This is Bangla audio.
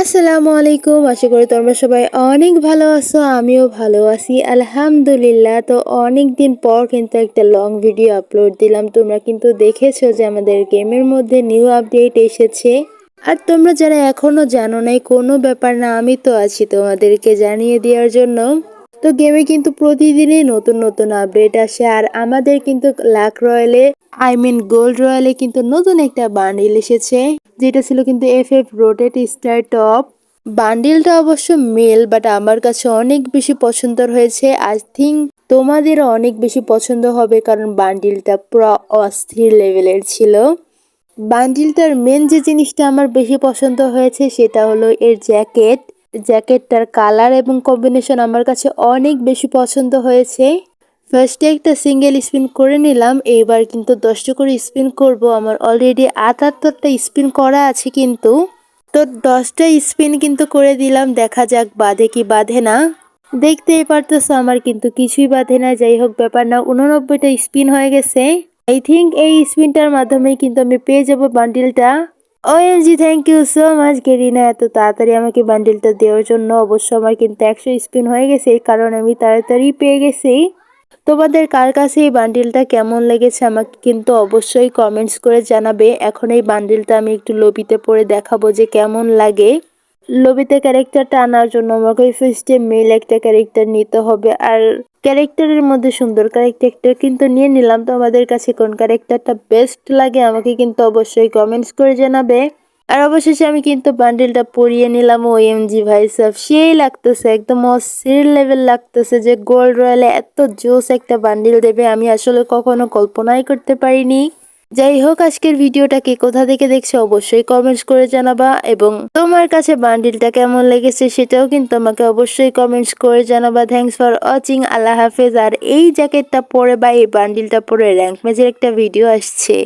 আসসালামু আলাইকুম। আশা করি তোমরা সবাই অনেক ভালো আছো, আমিও ভালো আছি। আলহামদুলিল্লাহ, তো অনেক দিন পর কিন্তু একটা লং ভিডিও আপলোড দিলাম। তোমরা কিন্তু দেখেছ যে আমাদের গেমের মধ্যে নিউ আপডেট এসেছে। আর তোমরা যারা এখনও জানো নাই, কোনো ব্যাপার না, আমি তো আছি তোমাদেরকে জানিয়ে দেওয়ার জন্য। তো গেমে কিন্তু প্রতিদিনই নতুন নতুন আপডেট আসে। আর আমাদের কিন্তু লাক রয়্যালে আই মিন গোল্ড রয়্যালে কিন্তু নতুন একটা বান্ডিল এসেছে, যেটা ছিল কিন্তু F F rotate star top বান্ডিলটা অবশ্য মেল বাট আমার কাছে অনেক বেশি পছন্দের হয়েছে। আই থিঙ্ক তোমাদেরও অনেক বেশি পছন্দ হবে কারণ বান্ডিলটা পুরো অস্থির লেভেলের ছিল। বান্ডিলটার মেন যে জিনিসটা আমার বেশি পছন্দ হয়েছে, সেটা হলো এর জ্যাকেট জ্যাকেটটার কালার এবং কম্বিনেশন আমার কাছে অনেক বেশি পছন্দ হয়েছে। ফার্স্টে একটা সিঙ্গেল স্পিন করে নিলাম, এবার কিন্তু দশটা করে স্পিন করব। আমার অলরেডি আটাত্তরটা স্পিন করা আছে কিন্তু। তো দশটা স্পিন কিন্তু করে দিলাম, দেখা যাক বাঁধে কি বাঁধে না। দেখতেই পারতেছো, আমার কিন্তু কিছুই বাঁধে না। যাই হোক, ব্যাপার না, উননব্বইটা স্পিন হয়ে গেছে। আই থিঙ্ক এই স্পিনটার মাধ্যমে কিন্তু আমি পেয়ে যাব বান্ডিলটা OMG thank you so much Garena এত তাড়াতাড়ি আমাকে বান্ডিলটা দেওয়ার জন্য অবশ্য আমার কিন্তু একশো স্পিন হয়ে গেছে কারণে আমি তাড়াতাড়ি পেয়ে গেছি। তোমাদের কার কাছে এই বান্ডিলটা কেমন লেগেছে আমাকে কিন্তু অবশ্যই কমেন্টস করে জানাবে। এখন এই বান্ডিলটা আমি একটু লবিতে পড়ে দেখাবো যে কেমন লাগে। লবিতে ক্যারেক্টারটা আনার জন্য আমাকে ফার্স্টে মেল একটা ক্যারেক্টার নিতে হবে। আর ক্যারেক্টারের মধ্যে সুন্দর ক্যারেক্টারটা কিন্তু নিয়ে নিলাম। তো আমাদের কাছে কোন ক্যারেক্টারটা বেস্ট লাগে আমাকে কিন্তু অবশ্যই কমেন্টস করে জানাবে। আর অবশেষে আমি কিন্তু বান্ডেলটা পরিয়ে নিলাম ও এম জি ভাই সাহ সেই লাগতেছে, একদম অস্থির লেভেল লাগতেছে যে গোল্ড রয়্যালে এত জোস একটা বান্ডেল দেবে আমি আসলে কখনো কল্পনাই করতে পারিনি। যাই হোক আজকের ভিডিওটাকে কোথা থেকে দেখছ অবশ্যই কমেন্টস করে জানাবা এবং তোমার কাছে বান্ডিলটা কেমন লেগেছে সেটাও কিন্তু তোমাকে অবশ্যই কমেন্টস করে জানাবা। থ্যাংকস ফর ওয়াচিং আল্লাহ হাফেজ। আর এই জ্যাকেটটা পরে বা এই বান্ডিলটা পরে র্যাঙ্ক ম্যাচের একটা ভিডিও আসছে।